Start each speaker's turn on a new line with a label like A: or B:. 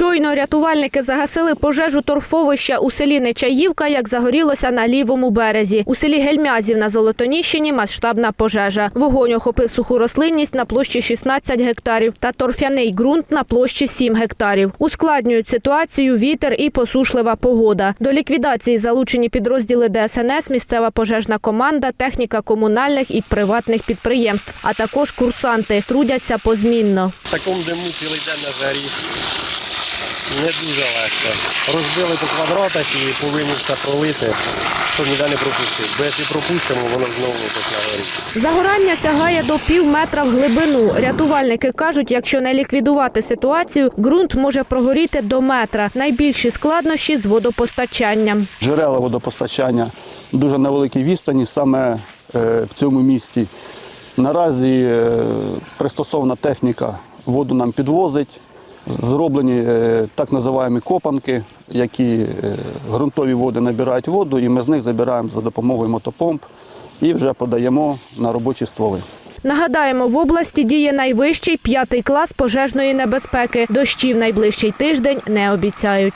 A: Щойно рятувальники загасили пожежу торфовища у селі Нечаївка, як загорілося на лівому березі. У селі Гельмязів на Золотоніщині масштабна пожежа. Вогонь охопив суху рослинність на площі 16 гектарів та торфяний ґрунт на площі 7 гектарів. Ускладнюють ситуацію вітер і посушлива погода. До ліквідації залучені підрозділи ДСНС, місцева пожежна команда, техніка комунальних і приватних підприємств, а також курсанти трудяться позмінно.
B: В такому диму цілий день на жарі. Не дуже легко. Розбили по квадратах і повинні все пролити, щоб ніде не пропустити. Бо якщо пропустимо, воно знову почне горіти.
A: Загорання сягає до пів метра в глибину. Рятувальники кажуть, якщо не ліквідувати ситуацію, ґрунт може прогоріти до метра. Найбільші складнощі з водопостачанням.
C: Джерела водопостачання дуже на великій відстані, саме е, в цьому місті. Наразі е, пристосована техніка воду нам підвозить. Зроблені е, так називаємо копанки, які е, ґрунтові води набирають воду, і ми з них забираємо за допомогою мотопомп і вже подаємо на робочі стволи.
A: Нагадаємо, в області діє найвищий п'ятий клас пожежної небезпеки. Дощів найближчий тиждень не обіцяють.